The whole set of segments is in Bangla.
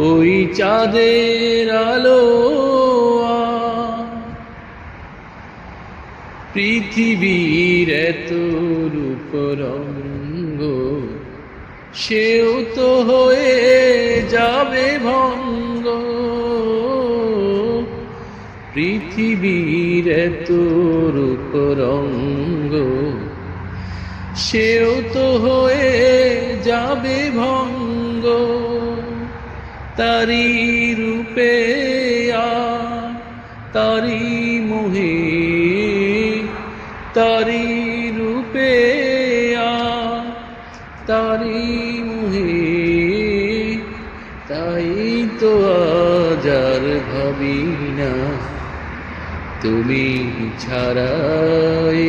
ওই চাঁদের আলো পৃথিবীর এত রূপ রঙ্গ, সেও তো হয়ে যাবে ভঙ্গ। পৃথিবীর এত রূপ রঙ্গ, সেও তো হয়ে যাবে ভঙ্গ। তারি রূপে তারি মোহে, তারি রূপে তারি মোহে। তাই তো আজার ভাবি না, তুমি ছাড়াই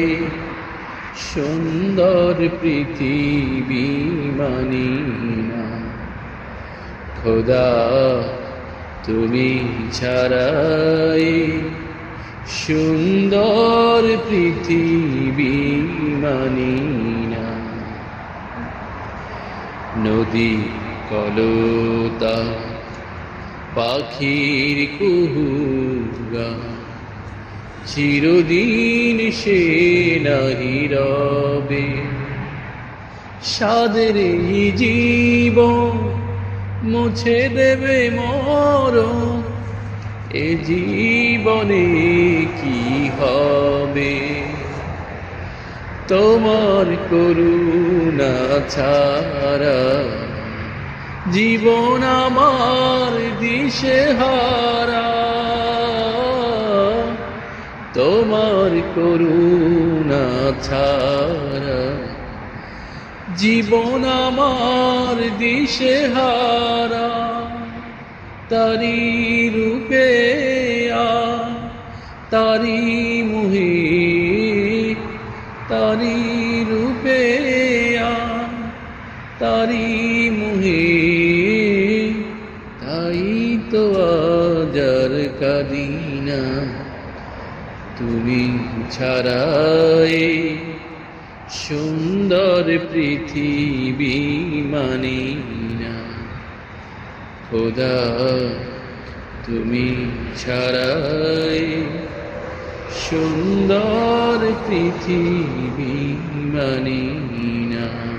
সুন্দর পৃথিবী মানি না। খোদা, তুমি ছাড়াই সুন্দর পৃথিবী মানি না। নদী, কলতা, পাখির কুহুগা, চিরদিন সে নাহি রবে। সাদের জীবন মুছে দেবে মর এ জীবনে কি হবে? তোমার করুণা ছাড়া জীবন আমার দিশে হারা। তোমার করুণা ছাড়া জীবন আমার দিশে হারা, তারি রূপে তারি মুহে তারি রূপে তারি মুহে তাই তো আজার কাদিনা তুমি ছাড়াই সুন্দর পৃথিবী মানি না। খোদা তুমি ছাড়াই সুন্দর পৃথিবী মানি না।